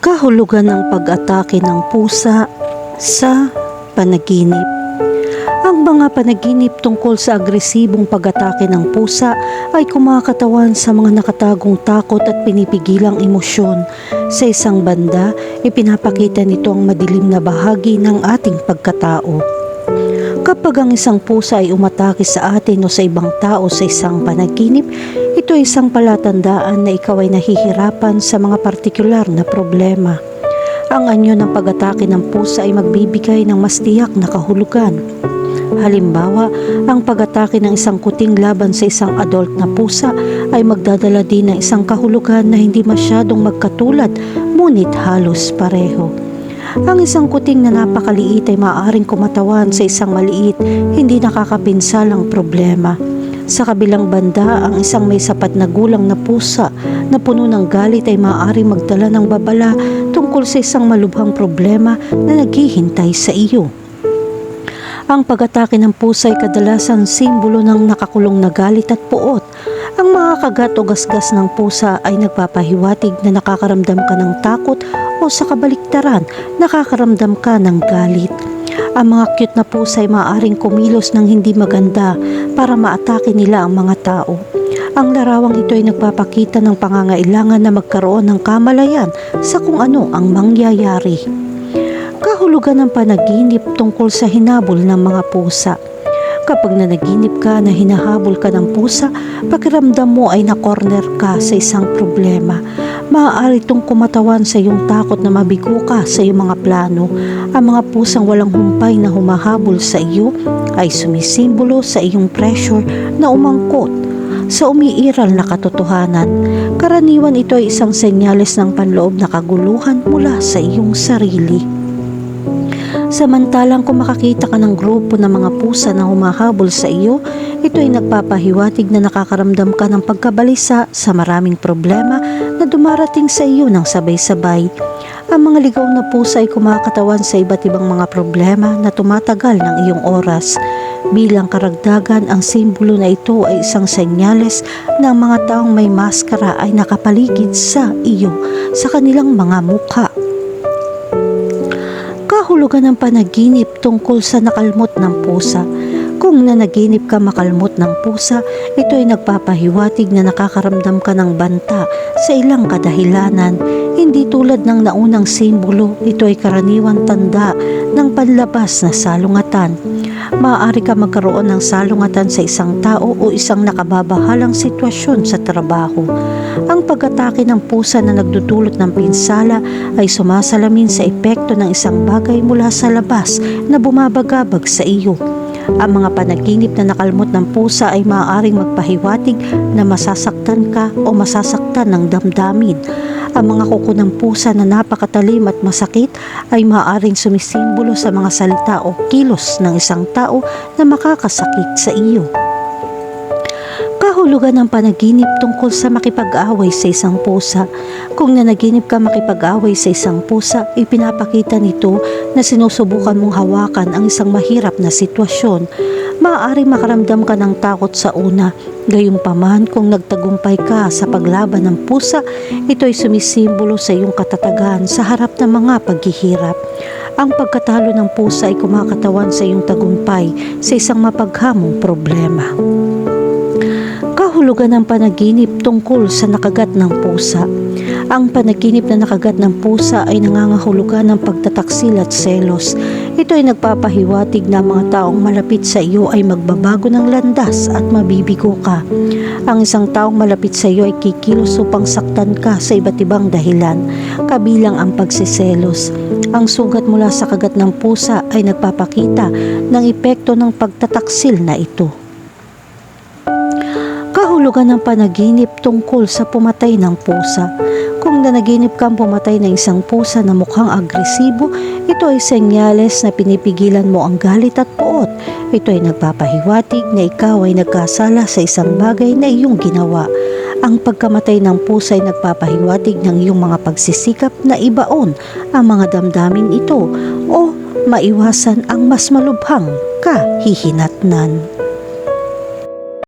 kahulugan ng pag-atake ng pusa sa panaginip. Ang mga panaginip tungkol sa agresibong pag-atake ng pusa ay kumakatawan sa mga nakatagong takot at pinipigilang emosyon. Sa isang banda, ipinapakita nito ang madilim na bahagi ng ating pagkatao. Kapag ang isang pusa ay umatake sa atin o sa ibang tao sa isang panaginip, ito ay isang palatandaan na ikaw ay nahihirapan sa mga partikular na problema. Ang anyo ng pag-atake ng pusa ay magbibigay ng mas tiyak na kahulugan. Halimbawa, ang pag-atake ng isang kuting laban sa isang adult na pusa ay magdadala din ng isang kahulugan na hindi masyadong magkatulad ngunit halos pareho. Ang isang kuting na napakaliit ay maaaring kumatawan sa isang maliit, hindi nakakapinsalang problema. Sa kabilang banda, ang isang may sapat na gulang na pusa na puno ng galit ay maaaring magdala ng babala tungkol sa isang malubhang problema na naghihintay sa iyo. Ang pag-atake ng pusa ay kadalasan simbolo ng nakakulong na galit at puot. Ang mga kagat o gasgas ng pusa ay nagpapahiwatig na nakakaramdam ka ng takot o sa kabaliktaran, nakakaramdam ka ng galit. Ang mga cute na pusa ay maaaring kumilos ng hindi maganda para maatake nila ang mga tao. Ang larawang ito ay nagpapakita ng pangangailangan na magkaroon ng kamalayan sa kung ano ang mangyayari kahulugan ng panaginip tungkol sa hinabol ng mga pusa. Kapag nanaginip ka na hinahabol ka ng pusa, pakiramdam mo ay na-corner ka sa isang problema. Maaari itong kumatawan sa iyong takot na mabigo ka sa iyong mga plano. Ang mga pusang walang humpay na humahabol sa iyo ay sumisimbolo sa iyong pressure na umangkot sa umiiral na katotohanan. Karaniwan ito ay isang senyales ng panloob na kaguluhan mula sa iyong sarili. Samantalang kung makakita ka ng grupo ng mga pusa na humahabol sa iyo, ito ay nagpapahiwatig na nakakaramdam ka ng pagkabalisa sa maraming problema dumarating sa iyo ng sabay-sabay. Ang mga ligaw na pusa ay kumakatawan sa iba't ibang mga problema na tumatagal ng iyong oras. Bilang karagdagan, ang simbolo na ito ay isang senyales ng mga taong may maskara ay nakapaligid sa iyo sa kanilang mga mukha kahulugan ng panaginip tungkol sa nakalmot ng pusa. Kung nanaginip ka makalmot ng pusa, ito ay nagpapahiwatig na nakakaramdam ka ng banta sa ilang kadahilanan. Hindi tulad ng naunang simbolo, ito ay karaniwan tanda ng panlabas na salungatan. Maaari ka magkaroon ng salungatan sa isang tao o isang nakababahalang sitwasyon sa trabaho. Ang pag-atake ng pusa na nagdudulot ng pinsala ay sumasalamin sa epekto ng isang bagay mula sa labas na bumabagabag sa iyo. Ang mga panaginip na nakalmot ng pusa ay maaaring magpahiwatig na masasaktan ka o masasaktan ng damdamin. Ang mga kuko ng pusa na napakatalim at masakit ay maaaring sumisimbolo sa mga salita o kilos ng isang tao na makakasakit sa iyo kahulugan ng panaginip tungkol sa makipag-away sa isang pusa. Kung nanaginip ka makipag-away sa isang pusa, ipinapakita nito na sinusubukan mong hawakan ang isang mahirap na sitwasyon. Maaari makaramdam ka ng takot sa una. Gayunpaman kung nagtagumpay ka sa paglaban ng pusa, ito ay sumisimbolo sa iyong katatagan sa harap ng mga paghihirap. Ang pagkatalo ng pusa ay kumakatawan sa iyong tagumpay sa isang mapaghamong problema kahulugan ng panaginip tungkol sa nakagat ng pusa. Ang panaginip na nakagat ng pusa ay nangangahulugan ng pagtataksil at selos. Ito ay nagpapahiwatig na mga taong malapit sa iyo ay magbabago ng landas at mabibigo ka. Ang isang taong malapit sa iyo ay kikilos upang saktan ka sa iba't ibang dahilan, kabilang ang pagsiselos. Ang sugat mula sa kagat ng pusa ay nagpapakita ng epekto ng pagtataksil na ito kahulugan ng panaginip tungkol sa pumatay ng pusa. Kung nanaginip kang pumatay ng isang pusa na mukhang agresibo, ito ay senyales na pinipigilan mo ang galit at puot. Ito ay nagpapahiwatig na ikaw ay nagkasala sa isang bagay na iyong ginawa. Ang pagkamatay ng pusa ay nagpapahiwatig ng iyong mga pagsisikap na ibaon ang mga damdamin ito o maiwasan ang mas malubhang kahihinatnan.